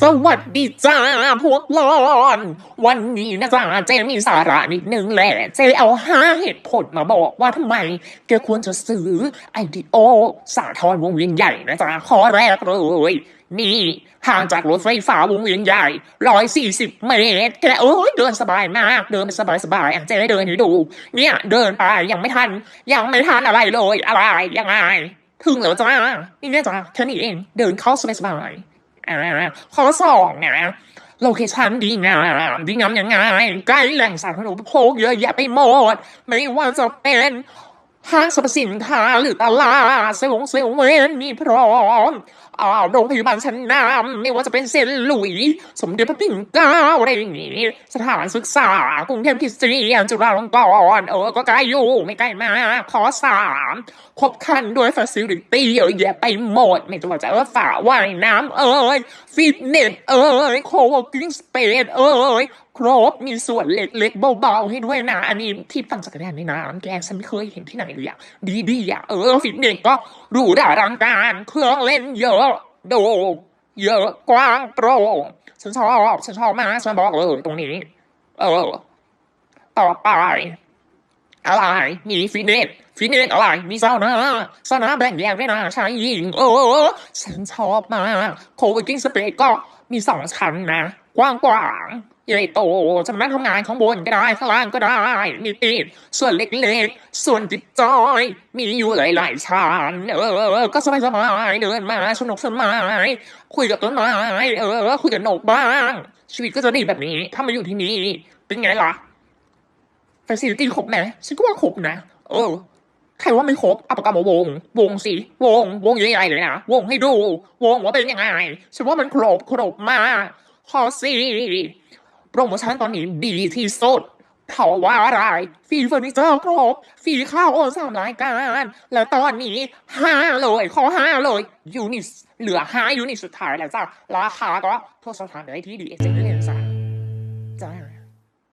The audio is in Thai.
สวัสดีจ้าพวกหลอน วันนี้นะจ้าเจมีสาระนิดนึงแหละ เจเอาห้าเหตุผลมาบอกว่าทำไมแกควรจะซื้อไอดีโอ สาทรวงเวียนใหญ่นะจ๊ะข้อแรกเลยนี่ห่างจากรถไฟฟ้าวงเวียนใหญ่ร้อยสี่สิบเมตรแกโอ้ยเดินสบายมาก เดินสบายสบายๆอะเจเดินให้ดู เนี่ย เดินไปยังไม่ทัน ยังไม่ทันอะไรเลย อะไรยังไง ถึงแล้วจ้า นี่เนี่ยจ้าแค่นี้เอง เดินเข้าสบายสบาย ข้อสองนะโลเคชั่นดีงามดีงามยังไงใกล้แหล่งสาธารณูปโภคเยอะแยะไปหมด ไม่ว่าจะเป็น ห้างสรรพสินค้าหรือตลาดเซเว่นเซลเวนมีพร้อมอ่าโรงพยาบาลชั้นนำไม่ว่าจะเป็นเซนต์หลุยส์สมเด็จพระปิ่นเกล้าอะไรอย่างนี้ สถานศึกษา กรุงเทพคริสเตียนจุฬาลงกรณ์เออ ก็ใกล้อยู่ ไม่ใกล้มากข้อสามครบคันด้วยฟ a ซิลิตี้เยอะแยะไปหมด ไม่ว่าจะว่าฝาว่ายน้ำเอ่ยฟิตเนสเอ่ยโคเวกิ้งสเปซเอ่ย ครบมีส่วนเล็กๆเบาๆให้ด้วยนะอันนี้ที่ปั่นจักรยานในน้ำแกฉันไม่เคยเห็นที่ไหนเลยอะดีๆอะเออฟิตเนสก็รูหรารังการเครื่องเล่นเยอะโดเยอะกว้างโปร่งฉันชอบฉันชอบมากฉันบอกเลยตรงนี้ เออ ต่อไปอะไรมีฟิตเนสฟิตเนสอะไรมีซาวน่าซาวน่าแบ่งแยกด้วยนะชายหญิงเออฉันชอบมากโคเวกิ้งสเปซก็มีสองชั้นนะ กว้างกว้าง ใหญ่โตจะมานั่งทำงานข้างบนก็ได้ข้างล่างก็ได้ มีตีนส่วนเล็กๆ ส่วนจิตจอย มีอยู่หลายๆชั้นเออ ก็สบายสบายๆเดินมาสนุกสนานคุยกับต้นไม้เออ คุยกับนกบ้าง ชีวิตก็จะดีแบบนี้ ถ้ามาอยู่ที่นี่ เป็นไงล่ะฟ a ซิลิตี้ครบไหมฉันก็ว่าครบนะ เออใครว่าไม่ครบเอาปากกามาวง วงสิวง วงใหญ่ๆเลยนะ วงให้ดู วงว่าเป็นยังไงฉันว่ามันครบครบมากขอสี โปรโมชั่นตอนนี้ดีที่สุดเพราะว่าอะไรฟรีเฟอร์นิเจอร์ครบฟรีข้าวโอนสามรายการ แล้วตอนนี้ห้าเลยข้อห้าเลยยูนิตเหลือห้ายูนิตสุดท้ายแล้วจ้าราคาก็ทั่วสถานได้ที่ดีเอเจนต์เลยจ้ะ